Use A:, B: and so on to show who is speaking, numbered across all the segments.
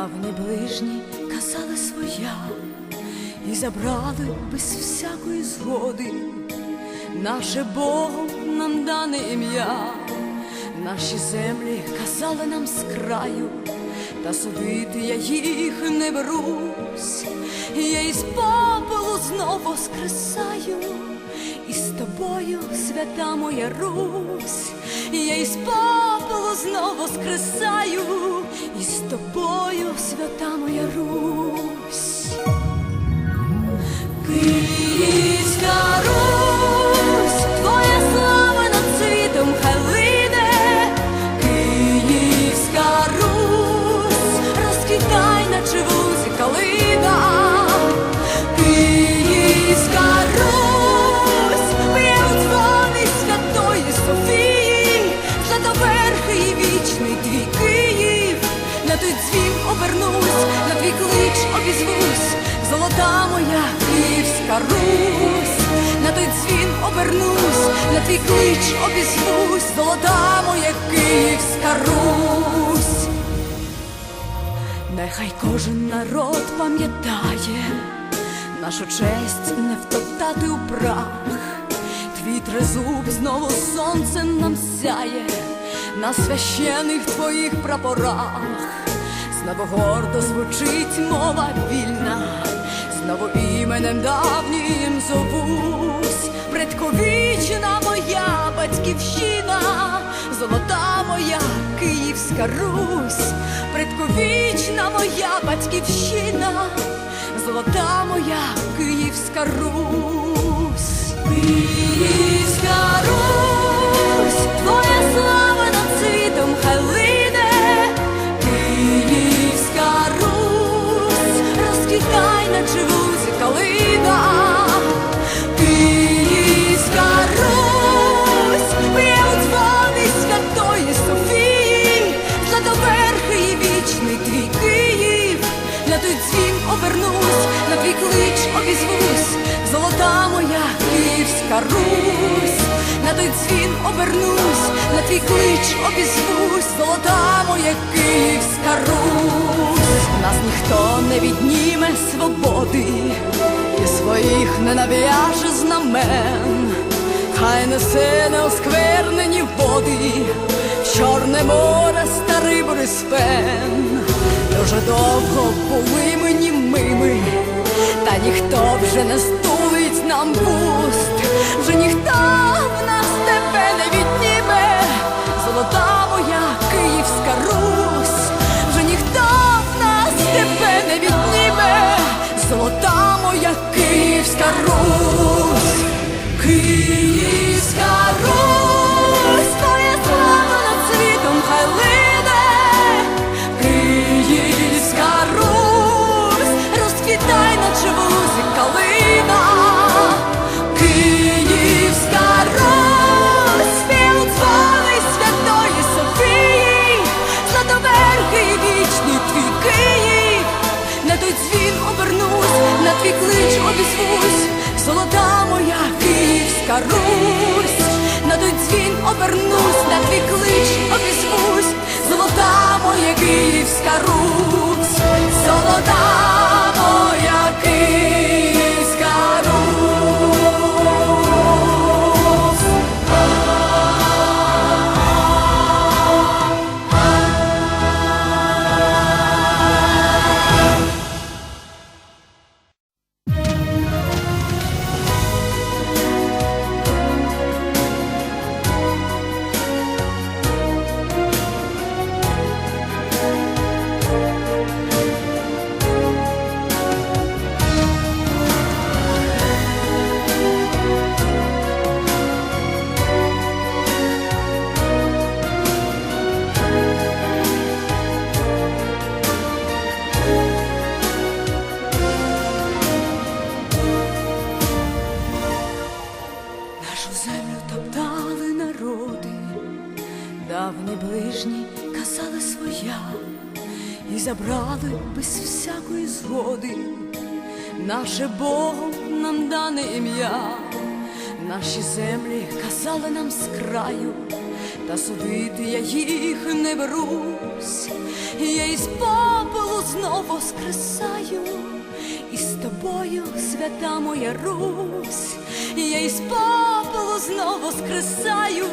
A: Правни ближні казали своя. І забрали без всякої згоди, наше Богом нам дане ім'я, наші землі казали нам з краю, та судити я їх не берусь, я із попелу знову воскресаю, і з тобою свята моя Русь, я із попелу знову воскресаю тобою, свята моя Русь. На твій клич обізвусь, золота моя Київська Русь. Нехай кожен народ пам'ятає нашу честь не втоптати у прах. Твій трезуб знову сонце нам сяє на священих твоїх прапорах. Знову гордо звучить мова вільна, знову іменем давнім зовусь, предковічна моя батьківщина, золота моя Київська Русь, предковічна моя батьківщина, золота моя Київська Русь, Київська Русь, твоя слава над світом хай лине, Київська Русь, розквітай, наче в клич золота моя Київська Русь, на той дзвін обернусь, на твій клич обізвусь, золота моя Київська Русь, нас ніхто не відніме свободи і своїх не нав'яже знамен, хай несе неосквернені води, Чорне море старий Борисфен. Дуже довго були ми німими, та ніхто вже не стулить нам вуст, вже ніхто в нас тебе не відніме, золота моя Київська Русь, вже ніхто в нас тебе не відніме, золота моя Київська Русь, на дзвін обернусь, на твій клич обізвусь, золота моя Київська Русь, на той дзвін обернусь, на твій клич обізвусь, золота моя Київська Русь, давні ближні казали своя, і забрали без всякої згоди. Наше Богом нам дане ім'я, наші землі казали нам з краю, та судити я їх не берусь, я із попелу знов воскресаю, і з тобою, свята моя Русь, я із попелу знов воскресаю,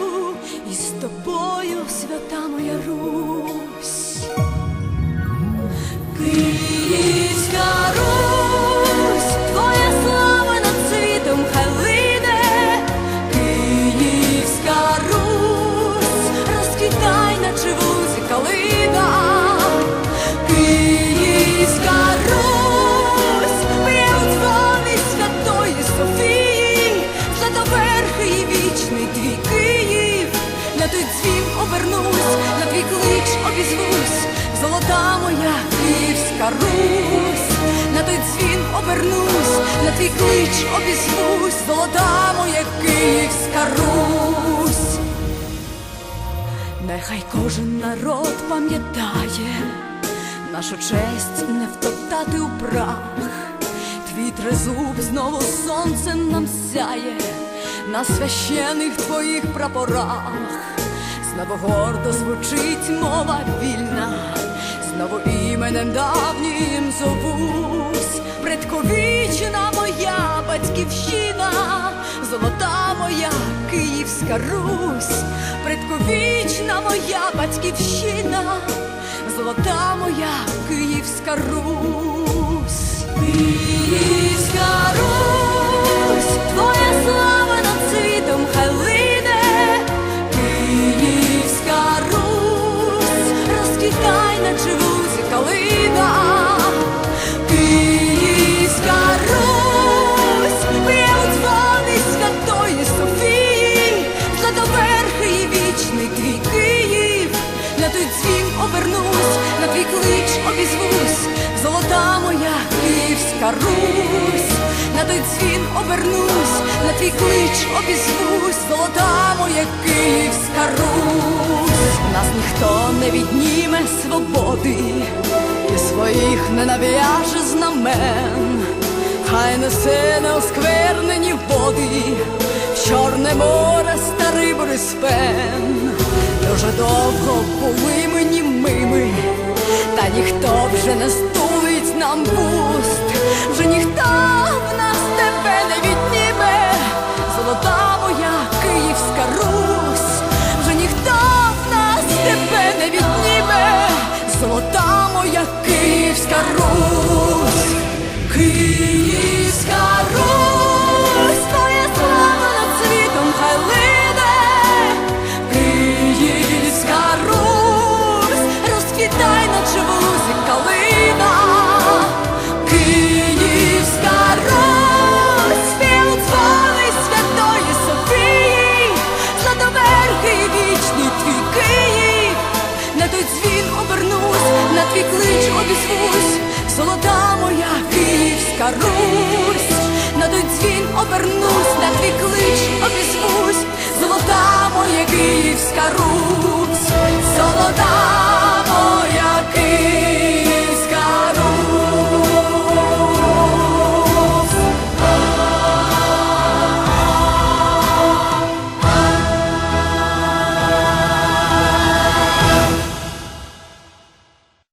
A: тобою, свята моя Русь. Твій клич обізвусь, золота моя Київська Русь. Нехай кожен народ пам'ятає нашу честь не втоптати у прах. Твій трезуб знову сонцем нам сяє на священих твоїх прапорах. Знову гордо звучить мова вільна, знову іменем давнім зовусь, предковічна моя батьківщина, золота моя Київська Русь, предковічна моя батьківщина, золота моя Київська Русь, Київська Русь, твоя слава над світом хай лине, Київська Русь, розквітай, наче в лузі калина, обізвусь, золота моя Київська Русь, на той дзвін обернусь, на твій клич обізвусь, золота моя Київська Русь, нас ніхто не відніме свободи і своїх не нав'яже знамен, хай несе неосквернені води, в Чорне море старий Бориспен. Дуже довго були ми німими, та ніхто вже не стулить нам пуст, вже ніхто в нас тебе не відніме, золота моя Київська Русь, вже ніхто в нас тебе не відніме, золота моя Київська Русь, клич обізвусь, золота моя київська Русь, на той дзвін обернусь, на твій клич обізвусь, золота моя київська Русь, золота.